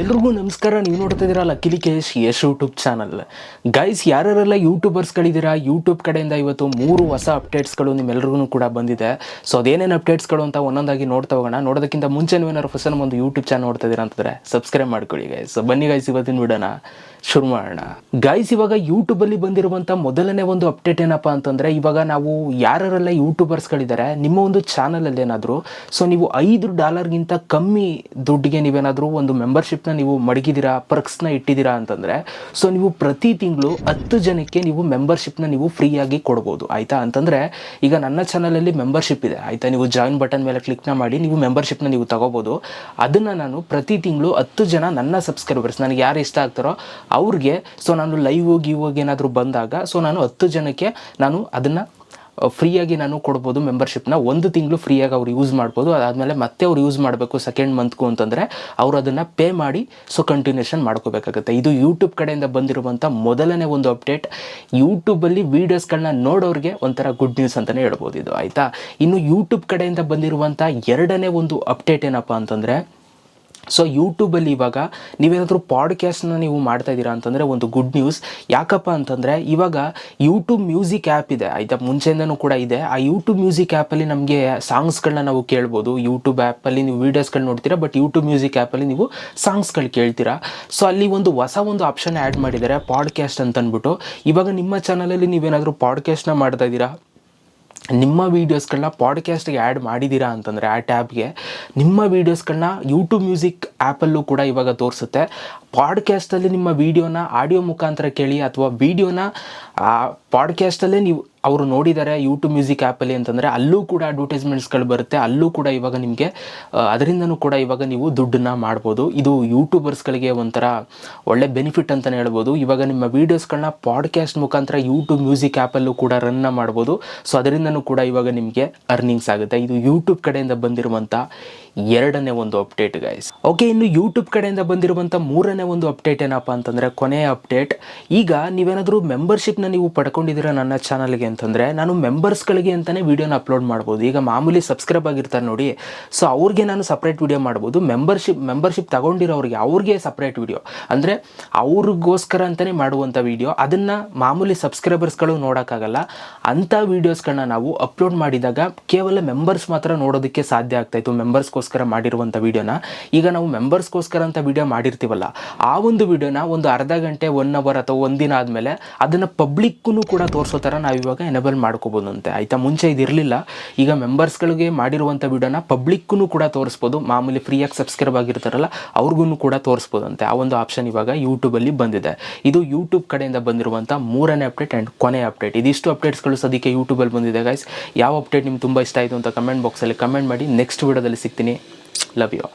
ಎಲ್ರಿಗೂ ನಮಸ್ಕಾರ, ನೀವು ನೋಡ್ತಾ ಇದ್ದೀರಾ ಲಕ್ಕಿಲಿ ಕೇಶ್ ಯಶ್ ಯೂಟ್ಯೂಬ್ ಚಾನಲ್ ಗೈಸ್ ಯಾರ್ಯಾರೆಲ್ಲ ಯೂಟ್ಯೂಬರ್ಸ್ಗಳಿದ್ದೀರಾ ಯೂಟ್ಯೂಬ್ ಕಡೆಯಿಂದ ಇವತ್ತು ಮೂರು ಹೊಸ ಅಪ್ಡೇಟ್ಸ್ಗಳು ನಿಮ್ಮೆಲ್ರಿಗೂ ಕೂಡ ಬಂದಿದೆ. ಸೊ ಅದೇನೇನು ಅಪ್ಡೇಟ್ಸ್ಗಳು ಅಂತ ಒಂದೊಂದಾಗಿ ನೋಡ್ತಾ ಹೋಗೋಣ. ನೋಡೋದಕ್ಕಿಂತ ಮುಂಚೆ ನೀವೇನಾದ್ರು ಫಸ್ಟ್ ನಮ್ಮ ಒಂದು ಯೂಟ್ಯೂಬ್ ಚಾನಲ್ ನೋಡ್ತಾ ಇದ್ದೀರಾ ಅಂತಂದ್ರೆ ಸಬ್ಸ್ಕ್ರೈಬ್ ಮಾಡ್ಕೊಳ್ಳಿ ಗೈಸ್ ಬನ್ನಿ ಗೈಸ್ ಇವತ್ತಿನ ಬಿಡೋಣ ಶುರು ಮಾಡೋಣ. ಗೈಸ್ ಇವಾಗ ಯೂಟ್ಯೂಬಲ್ಲಿ ಬಂದಿರುವಂಥ ಮೊದಲನೇ ಒಂದು ಅಪ್ಡೇಟ್ ಏನಪ್ಪ ಅಂತಂದರೆ, ಇವಾಗ ನಾವು ಯಾರೆಲ್ಲ ಯೂಟ್ಯೂಬರ್ಸ್ಗಳಿದ್ದಾರೆ ನಿಮ್ಮ ಒಂದು ಚಾನಲಲ್ಲಿ ಏನಾದರೂ ಸೊ ನೀವು ಐದು ಡಾಲರ್ಗಿಂತ ಕಮ್ಮಿ ದುಡ್ಡಿಗೆ ನೀವೇನಾದರೂ ಒಂದು ಮೆಂಬರ್ಶಿಪ್ನ ನೀವು ಮಡಗಿದ್ದೀರಾ ಪರ್ಕ್ಸ್ನ ಇಟ್ಟಿದ್ದೀರಾ ಅಂತಂದರೆ ಸೊ ನೀವು ಪ್ರತಿ ತಿಂಗಳು ಹತ್ತು ಜನಕ್ಕೆ ನೀವು ಮೆಂಬರ್ಶಿಪ್ನ ನೀವು ಫ್ರೀಯಾಗಿ ಕೊಡ್ಬೋದು, ಆಯಿತಾ? ಅಂತಂದರೆ, ಈಗ ನನ್ನ ಚಾನಲಲ್ಲಿ ಮೆಂಬರ್ಶಿಪ್ ಇದೆ, ಆಯಿತಾ? ನೀವು ಜಾಯಿನ್ ಬಟನ್ ಮೇಲೆ ಕ್ಲಿಕ್ನ ಮಾಡಿ ನೀವು ಮೆಂಬರ್ಶಿಪ್ನ ನೀವು ತಗೋಬೋದು. ಅದನ್ನು ನಾನು ಪ್ರತಿ ತಿಂಗಳು ಹತ್ತು ಜನ ನನ್ನ ಸಬ್ಸ್ಕ್ರೈಬರ್ಸ್ ನನಗೆ ಯಾರು ಇಷ್ಟ ಆಗ್ತಾರೋ ಅವ್ರಿಗೆ ಸೊ ನಾನು ಲೈವ್ ಹೋಗಿ ಏನಾದರೂ ಬಂದಾಗ ಸೊ ನಾನು ಹತ್ತು ಜನಕ್ಕೆ ನಾನು ಅದನ್ನು ಫ್ರೀಯಾಗಿ ನಾನು ಕೊಡ್ಬೋದು ಮೆಂಬರ್ಶಿಪ್ನ ಒಂದು ತಿಂಗಳು ಫ್ರೀಯಾಗಿ ಅವ್ರು ಯೂಸ್ ಮಾಡ್ಬೋದು. ಅದಾದಮೇಲೆ ಮತ್ತೆ ಅವ್ರು ಯೂಸ್ ಮಾಡಬೇಕು ಸೆಕೆಂಡ್ ಮಂತ್ಗೂ ಅಂತಂದರೆ ಅವ್ರು ಅದನ್ನು ಪೇ ಮಾಡಿ ಸೊ ಕಂಟಿನ್ಯೂಷನ್ ಮಾಡ್ಕೋಬೇಕಾಗುತ್ತೆ. ಇದು ಯೂಟ್ಯೂಬ್ ಕಡೆಯಿಂದ ಬಂದಿರುವಂಥ ಮೊದಲನೇ ಒಂದು ಅಪ್ಡೇಟ್ ಯೂಟ್ಯೂಬಲ್ಲಿ ವೀಡಿಯೋಸ್ಗಳನ್ನ ನೋಡೋರಿಗೆ ಒಂಥರ ಗುಡ್ ನ್ಯೂಸ್ ಅಂತಲೇ ಹೇಳ್ಬೋದು ಇದು, ಆಯಿತಾ? ಇನ್ನು ಯೂಟ್ಯೂಬ್ ಕಡೆಯಿಂದ ಬಂದಿರುವಂಥ ಎರಡನೇ ಒಂದು ಅಪ್ಡೇಟ್ ಏನಪ್ಪ ಅಂತಂದರೆ ಸೊ ಯೂಟ್ಯೂಬಲ್ಲಿ ಇವಾಗ ನೀವೇನಾದರೂ ಪಾಡ್ಕ್ಯಾಸ್ಟ್ನ ನೀವು ಮಾಡ್ತಾ ಇದ್ದೀರಾ ಅಂತಂದರೆ ಒಂದು ಗುಡ್ ನ್ಯೂಸ್ ಯಾಕಪ್ಪ ಅಂತಂದರೆ ಇವಾಗ ಯೂಟ್ಯೂಬ್ ಮ್ಯೂಸಿಕ್ ಆ್ಯಪ್ ಇದೆ. ಆಯಿತಾ? ಮುಂಚೆಯಿಂದನೂ ಕೂಡ ಇದೆ. ಆ ಯೂಟ್ಯೂಬ್ ಮ್ಯೂಸಿಕ್ ಆ್ಯಪಲ್ಲಿ ನಮಗೆ ಸಾಂಗ್ಸ್ಗಳನ್ನ ನಾವು ಕೇಳ್ಬೋದು. ಯೂಟ್ಯೂಬ್ ಆ್ಯಪಲ್ಲಿ ನೀವು ವೀಡಿಯೋಸ್ಗಳು ನೋಡ್ತೀರಾ ಬಟ್ ಯೂಟ್ಯೂಬ್ ಮ್ಯೂಸಿಕ್ ಆ್ಯಪಲ್ಲಿ ನೀವು ಸಾಂಗ್ಸ್ಗಳು ಕೇಳ್ತೀರಾ. ಸೊ ಅಲ್ಲಿ ಒಂದು ಹೊಸ ಒಂದು ಆಪ್ಷನ್ ಆ್ಯಡ್ ಮಾಡಿದ್ದಾರೆ ಪಾಡ್ಕ್ಯಾಸ್ಟ್ ಅಂತ ಅಂದ್ಬಿಟ್ಟು ಇವಾಗ ನಿಮ್ಮ ಚಾನಲಲ್ಲಿ ನೀವೇನಾದರೂ ಪಾಡ್ಕ್ಯಾಸ್ಟ್ನ ಮಾಡ್ತಾ ಇದ್ದೀರಾ? ನಿಮ್ಮ ವೀಡಿಯೋಸ್ಗಳನ್ನ ಪಾಡ್ಕ್ಯಾಸ್ಟ್ಗೆ ಆ್ಯಡ್ ಮಾಡಿದ್ದೀರಾ ಅಂತಂದರೆ ಆ ಟ್ಯಾಬ್ಗೆ ನಿಮ್ಮ ವೀಡಿಯೋಸ್ಗಳನ್ನ ಯೂಟ್ಯೂಬ್ ಮ್ಯೂಸಿಕ್ ಆ್ಯಪಲ್ಲೂ ಕೂಡ ಇವಾಗ ತೋರಿಸುತ್ತೆ. ಪಾಡ್ಕ್ಯಾಸ್ಟಲ್ಲಿ ನಿಮ್ಮ ವೀಡಿಯೋನ ಆಡಿಯೋ ಮುಖಾಂತರ ಕೇಳಿ ಅಥವಾ ವೀಡಿಯೋನ ಪಾಡ್ಕ್ಯಾಸ್ಟಲ್ಲೇ ನೀವು ಅವರು ನೋಡಿದ್ದಾರೆ ಯೂಟ್ಯೂಬ್ ಮ್ಯೂಸಿಕ್ ಆ್ಯಪಲ್ಲಿ ಅಂತಂದರೆ ಅಲ್ಲೂ ಕೂಡ ಅಡ್ವರ್ಟೈಸ್ಮೆಂಟ್ಸ್ಗಳು ಬರುತ್ತೆ, ಅಲ್ಲೂ ಕೂಡ ಇವಾಗ ನಿಮಗೆ ಅದರಿಂದನೂ ಕೂಡ ಇವಾಗ ನೀವು ದುಡ್ಡನ್ನ ಮಾಡ್ಬೋದು. ಇದು ಯೂಟ್ಯೂಬರ್ಸ್ಗಳಿಗೆ ಒಂಥರ ಒಳ್ಳೆ ಬೆನಿಫಿಟ್ ಅಂತಲೇ ಹೇಳ್ಬೋದು. ಇವಾಗ ನಿಮ್ಮ ವೀಡಿಯೋಸ್ಗಳನ್ನ ಪಾಡ್ಕ್ಯಾಸ್ಟ್ ಮುಖಾಂತರ ಯೂಟ್ಯೂಬ್ ಮ್ಯೂಸಿಕ್ ಆ್ಯಪಲ್ಲೂ ಕೂಡ ರನ್ನ ಮಾಡ್ಬೋದು. ಸೊ ಅದರಿಂದನೂ ಕೂಡ ಇವಾಗ ನಿಮಗೆ ಅರ್ನಿಂಗ್ಸ್ ಆಗುತ್ತೆ. ಇದು ಯೂಟ್ಯೂಬ್ ಕಡೆಯಿಂದ ಬಂದಿರುವಂಥ ಎರಡನೇ ಒಂದು ಅಪ್ಡೇಟ್ ಗೈಸ್ ಓಕೆ ಇನ್ನು ಯೂಟ್ಯೂಬ್ ಕಡೆಯಿಂದ ಬಂದಿರುವಂಥ ಮೂರನೇ ಒಂದು ಅಪ್ಡೇಟ್ ಏನಪ್ಪ ಅಂತಂದರೆ, ಕೊನೆಯ ಅಪ್ಡೇಟ್ ಈಗ ನೀವೇನಾದರೂ ಮೆಂಬರ್ಶಿಪ್ನ ನೀವು ಪಡ್ಕೊಂಡಿದ್ದೀರಾ ನನ್ನ ಚಾನಲ್ಗೆ ಅಂತಂದರೆ, ನಾನು ಮೆಂಬರ್ಸ್ಗಳಿಗೆ ಅಂತಲೇ ವೀಡಿಯೋನ ಅಪ್ಲೋಡ್ ಮಾಡ್ಬೋದು. ಈಗ ಮಾಮೂಲಿ ಸಬ್ಸ್ಕ್ರೈಬ್ ಆಗಿರ್ತಾರೆ ನೋಡಿ ಸೊ ಅವ್ರಿಗೆ ನಾನು ಸಪ್ರೇಟ್ ವೀಡಿಯೋ ಮಾಡ್ಬೋದು. ಮೆಂಬರ್ಶಿಪ್ ಮೆಂಬರ್ಶಿಪ್ ತಗೊಂಡಿರೋರಿಗೆ ಅವ್ರಿಗೆ ಸಪ್ರೇಟ್ ವೀಡಿಯೋ ಅಂದರೆ ಅವ್ರಿಗೋಸ್ಕರ ಅಂತಲೇ ಮಾಡುವಂಥ ವಿಡಿಯೋ ಅದನ್ನು ಮಾಮೂಲಿ ಸಬ್ಸ್ಕ್ರೈಬರ್ಸ್ಗಳು ನೋಡೋಕ್ಕಾಗಲ್ಲ. ಅಂಥ ವೀಡಿಯೋಸ್ಗಳನ್ನ ನಾವು ಅಪ್ಲೋಡ್ ಮಾಡಿದಾಗ ಕೇವಲ ಮೆಂಬರ್ಸ್ ಮಾತ್ರ ನೋಡೋದಕ್ಕೆ ಸಾಧ್ಯ ಆಗ್ತಾಯಿತ್ತು ಮೆಂಬರ್ಸ್ಗೋಸ್ಕರ ಮಾಡಿರುವಂಥ ವೀಡಿಯೋನ, ಈಗ ನಾವು ಮೆಂಬರ್ಸ್ಗೋಸ್ಕರ ಅಂತ ವೀಡಿಯೋ ಮಾಡಿರ್ತೀವಲ್ಲ, ಆ ಒಂದು ವೀಡಿಯೋನ ಒಂದು ಅರ್ಧ ಗಂಟೆ ಒನ್ ಅವರ್ ಅಥವಾ ಒಂದಿನ ಆದಮೇಲೆ ಅದನ್ನು ಪಬ್ಲಿಕ್ಕೂ ಕೂಡ ತೋರಿಸೋ ಥರ ನಾವು ಇವಾಗ ಎನೇಬಲ್ ಮಾಡ್ಕೋಬೋದು ಅಂತೆ ಆಯಿತಾ? ಮುಂಚೆ ಇದಿರಲಿಲ್ಲ. ಈಗ ಮೆಂಬರ್ಸ್ಗಳಿಗೆ ಮಾಡಿರುವಂಥ ವೀಡಿಯೋನ ಪಬ್ಲಿಕ್ಕೂ ಕೂಡ ತೋರಿಸ್ಬೋದು. ಮಾಮೂಲಿ ಫ್ರೀಯಾಗಿ ಸಬ್ಸ್ಕ್ರೈಬ್ ಆಗಿರ್ತಾರಲ್ಲ ಅವ್ರಿಗೂ ಕೂಡ ತೋರಿಸ್ಬೋದಂತೆ. ಆ ಒಂದು ಆಪ್ಷನ್ ಇವಾಗ ಯೂಟ್ಯೂಬಲ್ಲಿ ಬಂದಿದೆ. ಇದು ಯೂಟ್ಯೂಬ್ ಕಡೆಯಿಂದ ಬಂದಿರುವಂಥ ಮೂರನೇ ಅಪ್ಡೇಟ್ ಆ್ಯಂಡ್ ಕೊನೆ ಅಪ್ಡೇಟ್ ಇದಿಷ್ಟು ಅಪ್ಡೇಟ್ಸ್ಗಳು ಸದ್ಯಕ್ಕೆ ಯೂಟ್ಯೂಬಲ್ಲಿ ಬಂದಿದೆ ಗೈಸ್ ಯಾವ ಅಪ್ಡೇಟ್ ನಿಮ್ಗೆ ತುಂಬ ಇಷ್ಟ ಆಯಿತು ಅಂತ ಕಮೆಂಟ್ ಬಾಕ್ಸಲ್ಲಿ ಕಮೆಂಟ್ ಮಾಡಿ. ನೆಕ್ಸ್ಟ್ ವಿಡಿಯೋದಲ್ಲಿ ಸಿಗ್ತೀನಿ. Love you